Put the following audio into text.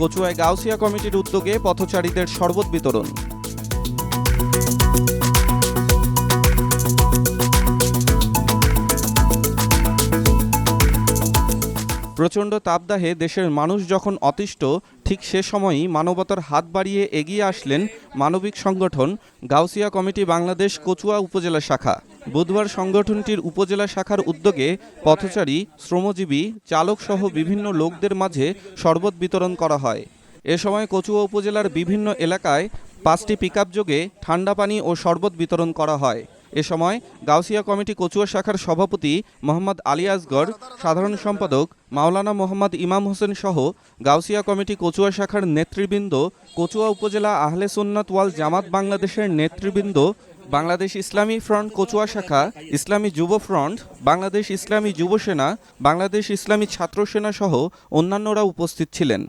কচুয়ায় গাউসিয়া কমিটির উদ্যোগে পথচারীদের শরবত বিতরণ। প্রচণ্ড তাপদাহে দেশের মানুষ যখন অতিষ্ঠ, ঠিক সে সময়ই মানবতার হাত বাড়িয়ে এগিয়ে আসলেন মানবিক সংগঠন গাউসিয়া কমিটি বাংলাদেশ কচুয়া উপজেলা শাখা। বুধবার সংগঠনটির উপজেলা শাখার উদ্যোগে পথচারী, শ্রমজীবী চালক সহ বিভিন্ন লোকদের মাঝে শরবত বিতরণ করা হয়। এ সময় কচুয়া উপজেলার বিভিন্ন এলাকায় পাঁচটি পিকআপ যোগে ঠান্ডা পানি ও শরবত বিতরণ করা হয়। এ সময় গাউসিয়া কমিটি কচুয়া শাখার সভাপতি মোহাম্মদ আলী আসগর, সাধারণ সম্পাদক মাওলানা মোহাম্মদ ইমাম হোসেন সহ গাউসিয়া কমিটি কচুয়া শাখার নেতৃবৃন্দ, কচুয়া উপজেলা আহলে সুন্নাত ওয়াল জামাত বাংলাদেশের নেতৃবৃন্দ, বাংলাদেশ ইসলামী ফ্রন্ট কচুয়া শাখা, ইসলামী যুব ফ্রন্ট, বাংলাদেশ ইসলামী যুব সেনা, বাংলাদেশ ইসলামী ছাত্র সেনা সহ অন্যান্যরা উপস্থিত ছিলেন।